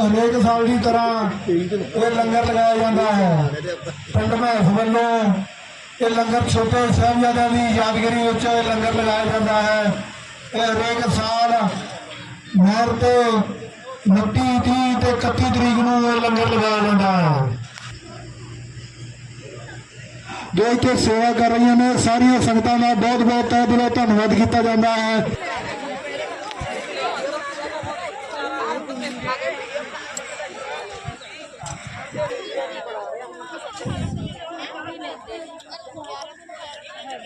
ਹਰੇਕ ਸਾਲ ਦੀ ਤਰ੍ਹਾਂ ਇਹ ਲੰਗਰ ਲਗਾਇਆ ਜਾਂਦਾ ਹੈ। ਪਿੰਡ ਮਹਿਸ ਵੱਲੋਂ ਇਹ ਲੰਗਰ ਛੋਟੇ ਸਾਹਿਬਜ਼ਾਦਿਆਂ ਦੀ ਯਾਦਗਾਰੀ ਵਿੱਚ ਇਹ ਲੰਗਰ ਲਗਾਇਆ ਜਾਂਦਾ ਹੈ। ਇਹ ਹਰੇਕ ਸਾਲ ਨਹਿਰ ਤੇ 29 30 ਤੇ 31 ਤਰੀਕ ਨੂੰ ਇਹ ਲੰਗਰ ਲਗਾਇਆ ਜਾਂਦਾ ਹੈ। ਜੋ ਇੱਥੇ ਸੇਵਾ ਕਰ ਰਹੀਆਂ ਨੇ, ਸਾਰੀਆਂ ਸੰਗਤਾਂ ਦਾ ਬਹੁਤ ਬਹੁਤ ਤਹਿ ਦਿਲੋਂ ਧੰਨਵਾਦ ਕੀਤਾ ਜਾਂਦਾ ਹੈ।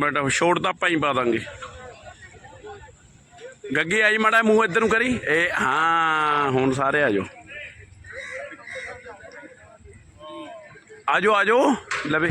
ਕਮੈਂਟ ਛੋੜ ਤਾਂ ਆਪਾਂ ਹੀ ਪਾ ਦਾਂਗੇ। ਗੱਗੀ, ਆਈ ਮਾੜਾ ਮੂੰਹ ਇੱਧਰ ਨੂੰ ਕਰੀ। ਇਹ ਹਾਂ, ਹੁਣ ਸਾਰੇ ਆ ਜਾਓ। ਆਜੋ ਆਜੋ ਲਵੇ।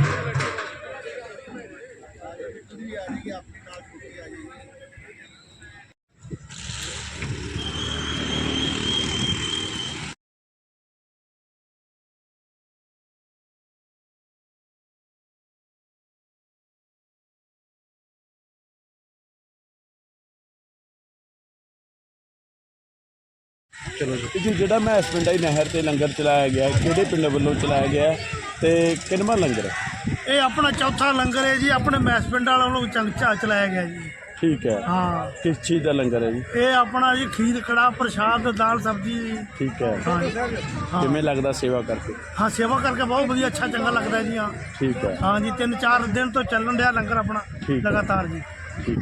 ਚਲੋ ਜੀ। ਜਿਹੜਾ ਮੈਂ ਪਿੰਡ ਦੀ ਨਹਿਰ ਤੇ ਲੰਗਰ ਚਲਾਇਆ ਗਿਆ ਹੈ, ਕਿਹੜੇ ਪਿੰਡ ਵੱਲੋਂ ਚਲਾਇਆ ਗਿਆ ਹੈ ਤੇ ਕਿੰਨਵਾਂ ਲੰਗਰ ਹੈ? ਇਹ ਆਪਣਾ ਚੌਥਾ ਲੰਗਰ ਹੈ ਜੀ ਆਪਣੇ ਮੈਸ ਪਿੰਡ ਵਾਲਿਆਂ ਵੱਲੋਂ ਚੰਗਚਾ ਚਲਾਇਆ ਗਿਆ ਜੀ। ਠੀਕ ਹੈ। ਹਾਂ। ਕਿਸ ਚੀਜ਼ ਦਾ ਲੰਗਰ ਹੈ ਜੀ? ਇਹ ਆਪਣਾ ਜੀ ਖੀਰ ਕੜਾ ਪ੍ਰਸ਼ਾਦ ਦਾਲ ਸਬਜ਼ੀ। ਠੀਕ ਹੈ। ਹਾਂ। ਕਿਵੇਂ ਲੱਗਦਾ ਸੇਵਾ ਕਰਕੇ? ਹਾਂ ਸੇਵਾ ਕਰਕੇ ਬਹੁਤ ਵਧੀਆ ਅੱਛਾ ਚੰਗਾ ਲੱਗਦਾ ਜੀ ਹਾਂ। ਠੀਕ ਹੈ। ਹਾਂ ਜੀ ਤਿੰਨ ਚਾਰ ਦਿਨ ਤੋਂ ਚੱਲਣ ਡਿਆ ਲੰਗਰ ਆਪਣਾ ਠੀਕ ਹੈ। ਲਗਾਤਾਰ ਜੀ। ਠੀਕ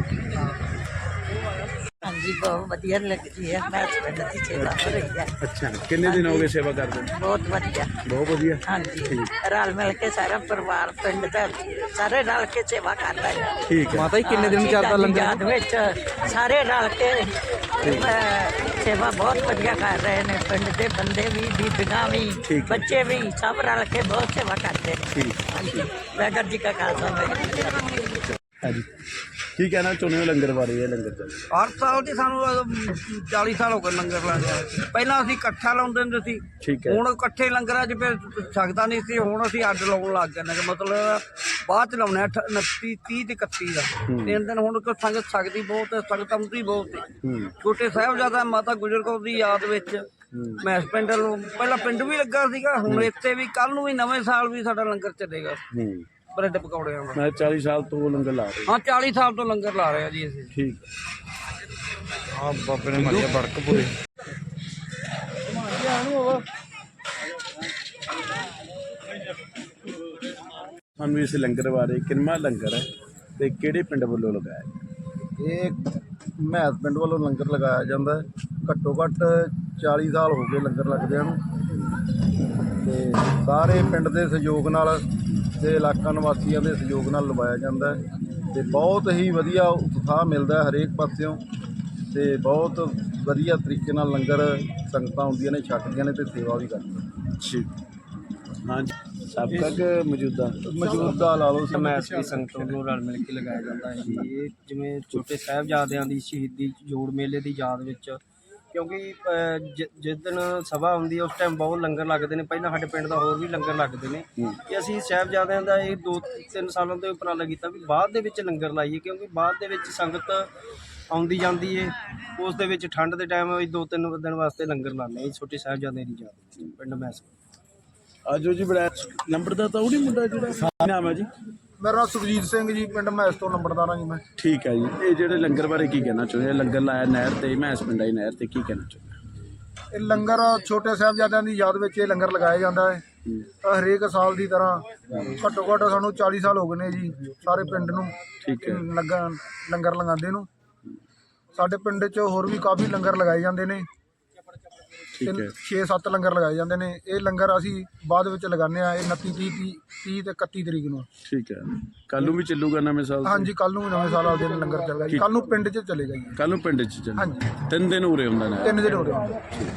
ਹਾਂਜੀ ਬਹੁਤ ਵਧੀਆ ਲੱਗਦੀ ਹੈ। ਮੈਂ ਪਿੰਡ ਦੀ ਸੇਵਾ ਹੋ ਰਹੀ ਹੈ। ਅੱਛਾ ਕਿੰਨੇ ਦਿਨ ਹੋ ਗਏ ਸੇਵਾ ਕਰਦੇ ਬਹੁਤ ਵਧੀਆ। ਬਹੁਤ ਵਧੀਆ। ਹਾਂਜੀ। ਰਲ ਮਿਲ ਕੇ ਸਾਰਾ ਪਰਿਵਾਰ ਪਿੰਡ ਦਾ ਸਾਰੇ ਰਲ ਕੇ ਸੇਵਾ ਕਰਦਾ ਹੈ ਠੀਕ ਹੈ। ਮਾਤਾ ਜੀ ਕਿੰਨੇ ਦਿਨ ਚੱਲਦਾ ਲੰਗਰ ਯਾਦ ਵਿੱਚ ਸਾਰੇ ਰਲ ਕੇ ਅਹ, ਸੇਵਾ ਬਹੁਤ ਵਧੀਆ ਕਰ ਰਹੇ ਨੇ। ਪਿੰਡ ਦੇ ਬੰਦੇ ਵੀ ਬੀਬੀਆਂ ਵੀ ਠੀਕ। ਬੱਚੇ ਵੀ ਸਭ ਰਲ ਕੇ ਬਹੁਤ ਸੇਵਾ ਕਰਦੇ ਨੇ। ਠੀਕ ਹਾਂਜੀ। ਵਾਹਿਗੁਰੂ ਜੀ ਕਾ ਖਾਲਸਾ ਵਾਹਿਗੁਰੂ ਜੀ ਕੀ ਫਤਿਹ। ਹਾਂਜੀ। ਕੀ ਕਹਿਣਾ ਚਾਹੁੰਦੇ ਹੋ ਲੰਗਰ ਬਾਰੇ ਇਹ ਲੰਗਰ ਚੱਲ ਹਰ ਸਾਲ ਦੀ ਸਾਨੂੰ ਅਹ, 40 ਸਾਲ ਹੋ ਗਏ ਲੰਗਰ ਲਾਉਂਦੇ ਪਹਿਲਾਂ ਅਸੀਂ ਇਕੱਠਾ ਲਾਉਂਦੇ ਹੁੰਦੇ ਸੀ। ਠੀਕ ਹੈ। ਹੁਣ ਇਕੱਠੇ ਲੰਗਰਾਂ 'ਚ ਫਿਰ ਸਕਦਾ ਨਹੀਂ ਸੀ। ਹੁਣ ਅਸੀਂ ਅੱਡ ਲਾਉਣ ਲੱਗ ਗਏ ਨੇ। ਕਿ ਮਤਲਬ ਬਾਅਦ ਚ ਲਾਉਣੇ 29 30 ਤੇ 31 ਦਾ। ਤਿੰਨ ਦਿਨ ਹੁਣ ਕੋਈ ਸੰਗਤ ਸਕਦੀ ਬਹੁਤ ਹੈ ਸੰਗਤ ਆਉਂਦੀ ਬਹੁਤ ਹੈ। ਛੋਟੇ ਸਾਹਿਬਜ਼ਾਦਾ ਮਾਤਾ ਗੁਜਰ ਕੌਰ ਦੀ ਯਾਦ ਵਿੱਚ ਮੈਸ ਪਿੰਡ ਨੂੰ ਪਹਿਲਾਂ ਪਿੰਡ ਵੀ ਲੱਗਾ ਸੀਗਾ। ਹੁਣ ਇੱਥੇ ਵੀ ਕੱਲ ਨੂੰ ਵੀ ਨਵੇਂ ਸਾਲ ਵੀ ਸਾਡਾ ਲੰਗਰ ਚੱਲੇਗਾ। ਬ੍ਰੈਡ ਪਕੌੜਿਆਂ ਦਾ ਮੈਂ 40 ਸਾਲ ਤੋਂ ਲੰਗਰ ਲਾ ਰਿਹਾ। ਹਾਂ 40 ਸਾਲ ਤੋਂ ਲੰਗਰ ਲਾ ਰਹੇ ਆ ਜੀ ਅਸੀਂ। ਠੀਕ। ਆ ਬਾਬੇ ਨੇ ਮਾਰਿਆ ਬੜਕ ਪੂਰੇ। ਸਾਨੂੰ ਇਸ ਲੰਗਰ ਬਾਰੇ ਕਿੰਨਵਾਂ ਲੰਗਰ ਹੈ ਤੇ ਕਿਹੜੇ ਪਿੰਡ ਵੱਲੋਂ ਲਗਾਇਆ ਹੈ? ਇਹ ਮਹਿਤ ਪਿੰਡ ਵੱਲੋਂ ਲੰਗਰ ਲਗਾਇਆ ਜਾਂਦਾ ਹੈ। ਘੱਟੋ ਘੱਟ 40 ਸਾਲ ਹੋ ਗਏ ਲੰਗਰ ਲੱਗਦਿਆਂ ਨੂੰ। ਤੇ ਸਾਰੇ ਪਿੰਡ ਦੇ ਸਹਿਯੋਗ ਨਾਲ ਤੇ ਇਲਾਕਾ ਨਿਵਾਸੀਆਂ ਦੇ ਸਹਿਯੋਗ ਨਾਲ ਲਵਾਇਆ ਜਾਂਦਾ ਹੈ ਤੇ ਬਹੁਤ ਹੀ ਵਧੀਆ ਉਤਸ਼ਾਹ ਮਿਲਦਾ ਹੈ ਹਰੇਕ ਪਾਸਿਓਂ ਤੇ ਬਹੁਤ ਵਧੀਆ ਤਰੀਕੇ ਨਾਲ ਲੰਗਰ ਸੰਗਤਾਂ ਆਉਂਦੀਆਂ ਨੇ ਛਕਦੀਆਂ ਨੇ ਤੇ ਸੇਵਾ ਵੀ ਕਰਦੀਆਂ ਨੇ। ਠੀਕ ਹਾਂਜੀ। ਸਾਬਕਾ ਕਿ ਮੌਜੂਦਾ? ਮੌਜੂਦਾ ਲਾ ਲਓ ਮੈਂ ਐਸਪੀ ਸੰਗਤ ਵੱਲੋਂ ਰਲ ਮਿਲ ਕੇ ਲਗਾਇਆ ਜਾਂਦਾ ਹੈ। ਜੀ ਇਹ ਜਿਵੇਂ ਛੋਟੇ ਸਾਹਿਬਜ਼ਾਦਿਆਂ ਦੀ ਸ਼ਹੀਦੀ ਜੋੜ ਮੇਲੇ ਦੀ ਯਾਦ ਵਿੱਚ ਕਿਉਂਕਿ ਅਹ, ਜ- ਜਿਸ ਦਿਨ ਸਭਾ ਹੁੰਦੀ ਹੈ ਉਸ ਟਾਈਮ ਬਹੁਤ ਲੰਗਰ ਲੱਗਦੇ ਨੇ। ਪਹਿਲਾਂ ਸਾਡੇ ਪਿੰਡ ਦਾ ਹੋਰ ਵੀ ਲੰਗਰ ਲੱਗਦੇ ਨੇ। ਕਿ ਅਸੀਂ ਸਾਹਿਬਜ਼ਾਦਿਆਂ ਦਾ ਇਹ ਦੋ ਤਿੰਨ ਸਾਲਾਂ ਤੋਂ ਉਪਰਾਲਾ ਕੀਤਾ ਵੀ ਬਾਅਦ ਦੇ ਵਿੱਚ ਲੰਗਰ ਲਾਈਏ ਕਿਉਂਕਿ ਬਾਅਦ ਦੇ ਵਿੱਚ ਸੰਗਤ ਆਉਂਦੀ ਜਾਂਦੀ ਏ। ਉਸ ਦੇ ਵਿੱਚ ਠੰਡ ਦੇ ਟਾਈਮ ਦੋ ਤਿੰਨ ਦਿਨ ਵਾਸਤੇ ਲੰਗਰ ਲਾਉਂਦੇ ਹਾਂ ਜੀ, ਛੋਟੇ ਸਾਹਿਬਜ਼ਾਦਿਆਂ ਦੀ ਯਾਦ ਵਿੱਚ ਪਿੰਡ ਮੈਸ। ਆਜੋ ਜੀ ਬੜਾ ਨੰਬਰ ਦਾ ਤਾਂ ਉਹ ਨਹੀਂ ਮੁੰਡਾ ਜਿਹੜਾ? ਨਾਮ ਹੈ ਜੀ। ਮੇਰਾ ਨਾਮ ਸੁਖਜੀਤ ਸਿੰਘ ਜੀ ਪਿੰਡ ਮਹਿਸ ਤੋਂ ਨੰਬਰਦਾਰ ਹਾਂ ਜੀ ਮੈਂ। ਠੀਕ ਹੈ ਜੀ। ਇਹ ਜਿਹੜੇ ਲੰਗਰ ਬਾਰੇ ਕੀ ਕਹਿਣਾ ਚਾਹੁੰਦੇ ਹੋ? ਲੰਗਰ ਲਾਇਆ ਨਹਿਰ ਤੇ ਮੈਂ ਇਸ ਪਿੰਡਾਂ ਦੀ ਨਹਿਰ ਤੇ ਕੀ ਕਹਿਣਾ ਚਾਹੁੰਦੇ? ਇਹ ਲੰਗਰ ਛੋਟੇ ਸਾਹਿਬਜ਼ਾਦਿਆਂ ਦੀ ਯਾਦ ਵਿੱਚ ਇਹ ਲੰਗਰ ਲਗਾਇਆ ਜਾਂਦਾ ਹੈ। ਤਾਂ ਹਰੇਕ ਸਾਲ ਦੀ ਤਰ੍ਹਾਂ ਘੱਟੋ ਘੱਟ ਸਾਨੂੰ 40 ਸਾਲ ਹੋ ਗਏ ਨੇ ਜੀ ਸਾਰੇ ਪਿੰਡ ਨੂੰ ਠੀਕ ਹੈ। ਲੱਗਾ ਲੰਗਰ ਲਗਾਉਂਦੇ ਨੂੰ। ਸਾਡੇ ਪਿੰਡ 'ਚ ਹੋਰ ਵੀ ਕਾਫੀ ਲੰਗਰ ਲਗਾਏ ਜਾਂਦੇ ਨੇ। ਠੀਕ ਹੈ। 6-7 ਲੰਗਰ ਲਗਾਏ ਜਾਂਦੇ ਨੇ। ਇਹ ਲੰਗਰ ਅਸੀਂ ਬਾਅਦ ਵਿੱਚ ਲਗਾਉਂਦੇ ਆ ਇਹ 29 30 30 ਤੇ 31 ਤਰੀਕ ਨੂੰ। ਠੀਕ ਹੈ। ਕੱਲ ਨੂੰ ਵੀ ਚੱਲੂਗਾ ਨਵੇਂ ਸਾਲ ਤੇ? ਹਾਂਜੀ ਕੱਲ ਨੂੰ ਨਵੇਂ ਸਾਲ ਵਾਲੇ ਦਿਨ ਲੰਗਰ ਚੱਲੇਗਾ ਜੀ। ਕੱਲ ਨੂੰ ਪਿੰਡ 'ਚ ਚੱਲੇਗਾ ਜੀ ਕੱਲ ਨੂੰ ਪਿੰਡ 'ਚ ਚੱਲੂ ਹਾਂਜੀ। ਤਿੰਨ ਦਿਨ ਉਰੇ ਹੁੰਦਾ ਨੇ? ਤਿੰਨ ਦਿਨ ਹੋ ਰਹੇ